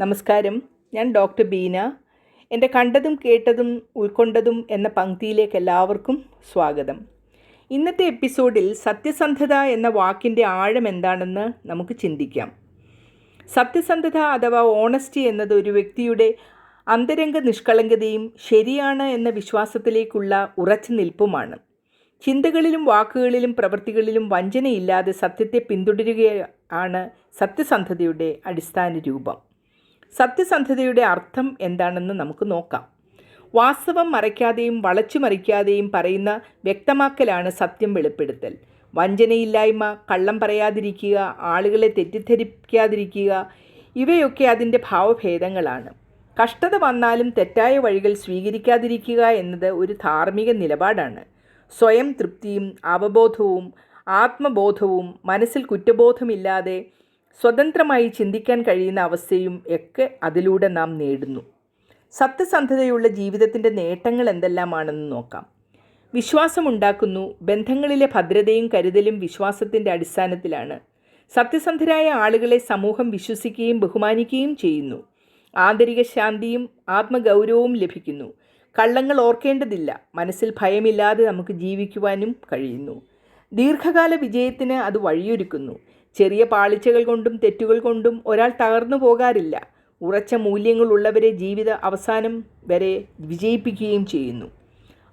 നമസ്കാരം. ഞാൻ ഡോക്ടർ ബീന. എന്റെ കണ്ടതും കേട്ടതും ഉൾക്കൊണ്ടതും എന്ന പങ്ക്തിയിലേക്ക് എല്ലാവർക്കും സ്വാഗതം. ഇന്നത്തെ എപ്പിസോഡിൽ സത്യസന്ധത എന്ന വാക്കിന്റെ ആഴം എന്താണെന്ന് നമുക്ക് ചിന്തിക്കാം. സത്യസന്ധത അഥവാ ഓണസ്റ്റി എന്നത് ഒരു വ്യക്തിയുടെ അന്തരംഗ നിഷ്കളങ്കതയും ശരിയാണ് എന്ന വിശ്വാസത്തിലേക്കുള്ള ഉറച്ചു നിൽപ്പുമാണ്. ചിന്തകളിലും വാക്കുകളിലും പ്രവൃത്തികളിലും വഞ്ചനയില്ലാതെ സത്യത്തെ പിന്തുടരുകയാണ് സത്യസന്ധതയുടെ അടിസ്ഥാന രൂപം സത്യസന്ധതയുടെ അർത്ഥം എന്താണെന്ന് നമുക്ക് നോക്കാം. വാസ്തവം മറയ്ക്കാതെയും വളച്ചു മറിക്കാതെയും പറയുന്ന വ്യക്തമാക്കലാണ് സത്യം വെളിപ്പെടുത്തൽ. വഞ്ചനയില്ലായ്മ കള്ളം പറയാതിരിക്കുക ആളുകളെ തെറ്റിദ്ധരിപ്പിക്കാതിരിക്കുക ഇവയൊക്കെ അതിന്റെ ഭാവഭേദങ്ങളാണ്. കഷ്ടത വന്നാലും തെറ്റായ വഴികൾ സ്വീകരിക്കാതിരിക്കുക എന്നത് ഒരു ധാർമ്മിക നിലപാടാണ്. സ്വയം തൃപ്തിയും അവബോധവും ആത്മബോധവും മനസ്സിൽ കുറ്റബോധമില്ലാതെ സ്വതന്ത്രമായി ചിന്തിക്കാൻ കഴിയുന്ന അവസ്ഥയും ഒക്കെ അതിലൂടെ നാം നേടുന്നു. സത്യസന്ധതയുള്ള ജീവിതത്തിന്റെ നേട്ടങ്ങൾ എന്തെല്ലാമാണെന്ന് നോക്കാം. വിശ്വാസമുണ്ടാക്കുന്നു ബന്ധങ്ങളിലെ ഭദ്രതയും കരുതലും വിശ്വാസത്തിന്റെ അടിസ്ഥാനത്തിലാണ്. സത്യസന്ധരായ ആളുകളെ സമൂഹം വിശ്വസിക്കുകയും ബഹുമാനിക്കുകയും ചെയ്യുന്നു. ആന്തരിക ശാന്തിയും ആത്മഗൗരവവും ലഭിക്കുന്നു. കള്ളങ്ങൾ ഓർക്കേണ്ടതില്ല മനസ്സിൽ ഭയമില്ലാതെ നമുക്ക് ജീവിക്കുവാനും കഴിയുന്നു. ദീർഘകാല വിജയത്തിന് അത് വഴിയൊരുക്കുന്നു. ചെറിയ പാളിച്ചകൾ കൊണ്ടും തെറ്റുകൾ കൊണ്ടും ഒരാൾ തകർന്നു പോകാറില്ല. ഉറച്ച മൂല്യങ്ങളുള്ളവരെ ജീവിത അവസാനം വരെ വിജയിപ്പിക്കുകയും ചെയ്യുന്നു.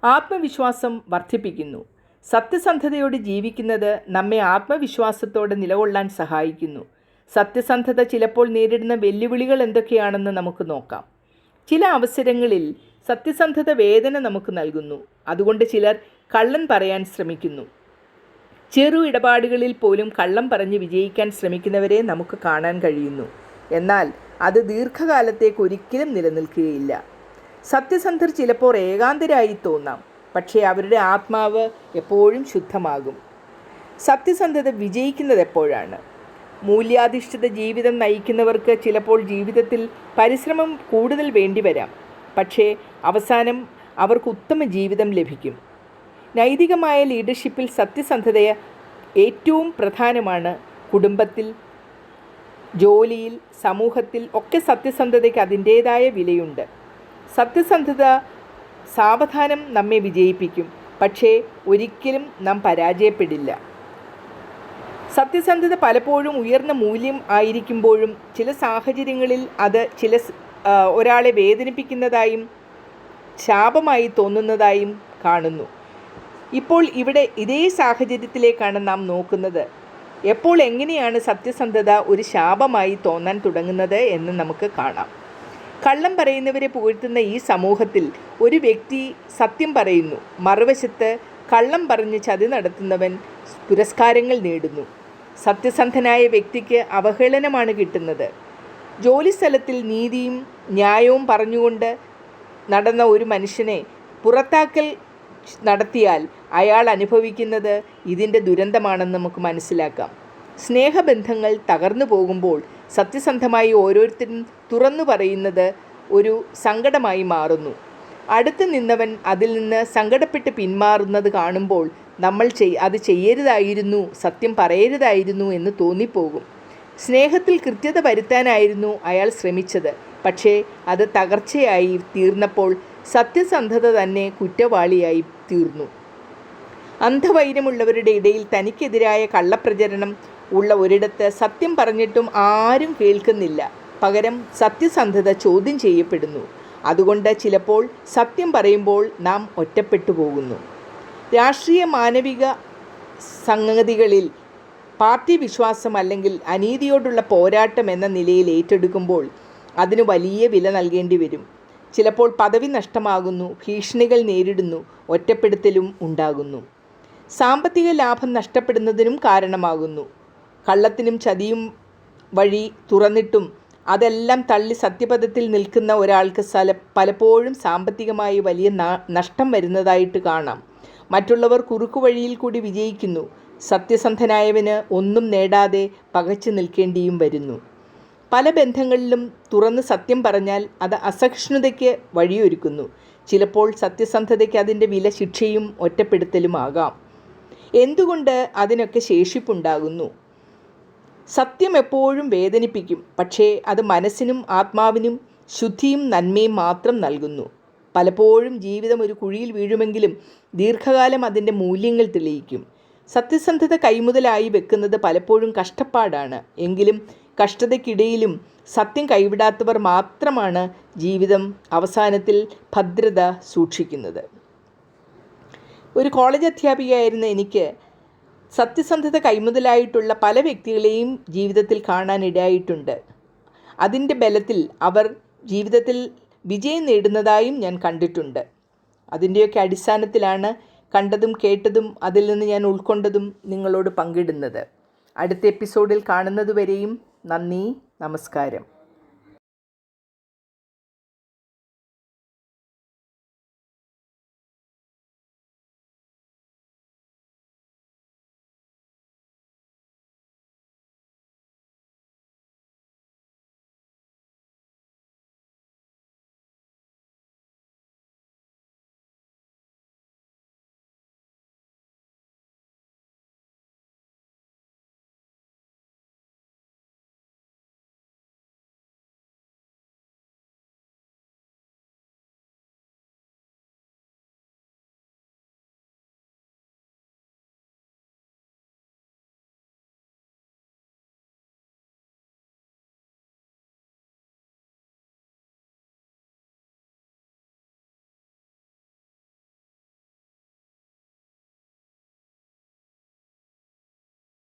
ആത്മവിശ്വാസം വർദ്ധിപ്പിക്കുന്നു. സത്യസന്ധതയോട് ജീവിക്കുന്നത് നമ്മെ ആത്മവിശ്വാസത്തോടെ നിലകൊള്ളാൻ സഹായിക്കുന്നു. സത്യസന്ധത ചിലപ്പോൾ നേരിടുന്ന വെല്ലുവിളികൾ എന്തൊക്കെയാണെന്ന് നമുക്ക് നോക്കാം. ചില അവസരങ്ങളിൽ സത്യസന്ധത വേദന നമുക്ക് നൽകുന്നു. അതുകൊണ്ട് ചിലർ കള്ളൻ പറയാൻ ശ്രമിക്കുന്നു. ചെറു ഇടപാടുകളിൽ പോലും കള്ളം പറഞ്ഞ് വിജയിക്കാൻ ശ്രമിക്കുന്നവരെ നമുക്ക് കാണാൻ കഴിയുന്നു. എന്നാൽ അത് ദീർഘകാലത്തേക്ക് ഒരിക്കലും നിലനിൽക്കുകയില്ല. സത്യസന്ധർ ചിലപ്പോൾ ഏകാന്തരായി തോന്നാം. പക്ഷേ അവരുടെ ആത്മാവ് എപ്പോഴും ശുദ്ധമാകും. സത്യസന്ധത വിജയിക്കുന്നത് എപ്പോഴാണ്? മൂല്യാധിഷ്ഠിത ജീവിതം നയിക്കുന്നവർക്ക് ചിലപ്പോൾ ജീവിതത്തിൽ പരിശ്രമം കൂടുതൽ വേണ്ടിവരാം. പക്ഷേ അവസാനം അവർക്ക് ഉത്തമ ജീവിതം ലഭിക്കും. നൈതികമായ ലീഡർഷിപ്പിൽ സത്യസന്ധതയെ ഏറ്റവും പ്രധാനമാണ്. കുടുംബത്തിൽ ജോലിയിൽ സമൂഹത്തിൽ ഒക്കെ സത്യസന്ധതയ്ക്ക് അതിന്റേതായ വിലയുണ്ട്. സത്യസന്ധത സാവധാനം നമ്മെ വിജയിപ്പിക്കും. പക്ഷേ ഒരിക്കലും നാം പരാജയപ്പെടില്ല. സത്യസന്ധത പലപ്പോഴും ഉയർന്ന മൂല്യം ആയിരിക്കുമ്പോഴും ചില സാഹചര്യങ്ങളിൽ അത് ചില ഒരാളെ വേദനിപ്പിക്കുന്നതായും ശാപമായി തോന്നുന്നതായും കാണുന്നു. ഇപ്പോൾ ഇവിടെ ഇതേ സാഹചര്യത്തിലേക്കാണ് നാം നോക്കുന്നത്. എപ്പോൾ എങ്ങനെയാണ് സത്യസന്ധത ഒരു ശാപമായി തോന്നാൻ തുടങ്ങുന്നത് എന്ന് നമുക്ക് കാണാം. കള്ളം പറയുന്നവരെ പുകഴ്ത്തുന്ന ഈ സമൂഹത്തിൽ ഒരു വ്യക്തി സത്യം പറയുന്നു. മറുവശത്ത് കള്ളം പറഞ്ഞ് ചതി നടത്തുന്നവൻ പുരസ്കാരങ്ങൾ നേടുന്നു. സത്യസന്ധനായ വ്യക്തിക്ക് അവഹേളനമാണ് കിട്ടുന്നത്. ജോലിസ്ഥലത്തിൽ നീതിയും ന്യായവും പറഞ്ഞുകൊണ്ട് നടന്ന ഒരു മനുഷ്യനെ പുറത്താക്കൽ നടത്തിയാൽ അയാൾ അനുഭവിക്കുന്നത് ഇതിന്റെ ദുരന്തമാണെന്ന് നമുക്ക് മനസ്സിലാക്കാം. സ്നേഹബന്ധങ്ങൾ തകർന്നു പോകുമ്പോൾ സത്യസന്ധമായി ഓരോരുത്തരും തുറന്നു പറയുന്നത് ഒരു സങ്കടമായി മാറുന്നു. അടുത്ത് നിന്നവൻ അതിൽ നിന്ന് സങ്കടപ്പെട്ട് പിന്മാറുന്നത് കാണുമ്പോൾ നമ്മൾ ചെയ് അത് ചെയ്യരുതായിരുന്നു സത്യം പറയരുതായിരുന്നു എന്ന് തോന്നിപ്പോകും. സ്നേഹത്തിൽ കൃത്യത വരുത്താനായിരുന്നു അയാൾ ശ്രമിച്ചത്. പക്ഷേ അത് തകർച്ചയായി തീർന്നപ്പോൾ സത്യസന്ധത തന്നെ കുറ്റവാളിയായി തീർന്നു. അന്ധവൈരമുള്ളവരുടെ ഇടയിൽ തനിക്കെതിരായ കള്ളപ്രചരണം ഉള്ള ഒരിടത്ത് സത്യം പറഞ്ഞിട്ടും ആരും കേൾക്കുന്നില്ല. പകരം സത്യസന്ധത ചോദ്യം ചെയ്യപ്പെടുന്നു. അതുകൊണ്ട് ചിലപ്പോൾ സത്യം പറയുമ്പോൾ നാം ഒറ്റപ്പെട്ടു പോകുന്നു. രാഷ്ട്രീയ മാനവിക സംഗതികളിൽ പാർട്ടി വിശ്വാസം അല്ലെങ്കിൽ അനീതിയോടുള്ള പോരാട്ടം എന്ന നിലയിൽ ഏറ്റെടുക്കുമ്പോൾ അതിന് വലിയ വില നൽകേണ്ടി വരും. ചിലപ്പോൾ പദവി നഷ്ടമാകുന്നു ഭീഷണികൾ നേരിടുന്നു ഒറ്റപ്പെടുത്തലും ഉണ്ടാകുന്നു. സാമ്പത്തിക ലാഭം നഷ്ടപ്പെടുന്നതിനും കാരണമാകുന്നു. കള്ളത്തിനും ചതിയും വഴി തുറന്നിട്ടും അതെല്ലാം തള്ളി സത്യപഥത്തിൽ നിൽക്കുന്ന ഒരാൾക്ക് സ്ഥല പലപ്പോഴും സാമ്പത്തികമായി വലിയ നഷ്ടം വരുന്നതായിട്ട് കാണാം. മറ്റുള്ളവർ കുറുക്കു വഴിയിൽ കൂടി വിജയിക്കുന്നു. സത്യസന്ധനായവന് ഒന്നും നേടാതെ പകച്ചു നിൽക്കേണ്ടിയും വരുന്നു. പല ബന്ധങ്ങളിലും തുറന്ന് സത്യം പറഞ്ഞാൽ അത് അസഹിഷ്ണുതയ്ക്ക് വഴിയൊരുക്കുന്നു. ചിലപ്പോൾ സത്യസന്ധതയ്ക്ക് അതിന്റെ വില ശിക്ഷയും ഒറ്റപ്പെടുത്തലുമാകാം എന്തുകൊണ്ട് അതിനൊക്കെ ശേഷിപ്പുണ്ടാകുന്നു? സത്യം എപ്പോഴും വേദനിപ്പിക്കും. പക്ഷേ അത് മനസ്സിനും ആത്മാവിനും ശുദ്ധിയും നന്മയും മാത്രം നൽകുന്നു. പലപ്പോഴും ജീവിതം ഒരു കുഴിയിൽ വീഴുമെങ്കിലും ദീർഘകാലം അതിന്റെ മൂല്യങ്ങൾ തെളിയിക്കും. സത്യസന്ധത കൈമുതലായി വെക്കുന്നത് പലപ്പോഴും കഷ്ടപ്പാടാണ്. എങ്കിലും കഷ്ടതയ്ക്കിടയിലും സത്യം കൈവിടാത്തവർ മാത്രമാണ് ജീവിതം അവസാനത്തിൽ ഭദ്രത സൂക്ഷിക്കുന്നത്. ഒരു കോളേജ് അധ്യാപികയായിരുന്ന എനിക്ക് സത്യസന്ധത കൈമുതലായിട്ടുള്ള പല വ്യക്തികളെയും ജീവിതത്തിൽ കാണാനിടയായിട്ടുണ്ട് അതിന്റെ ബലത്തിൽ അവർ ജീവിതത്തിൽ വിജയം നേടുന്നതായും ഞാൻ കണ്ടിട്ടുണ്ട്. അതിന്റെയൊക്കെ അടിസ്ഥാനത്തിലാണ് കണ്ടതും കേട്ടതും അതിൽ നിന്ന് ഞാൻ ഉൾക്കൊണ്ടതും നിങ്ങളോട് പങ്കിടുന്നത്. അടുത്ത എപ്പിസോഡിൽ കാണുന്നതുവരെയും നന്ദി നമസ്കാരം.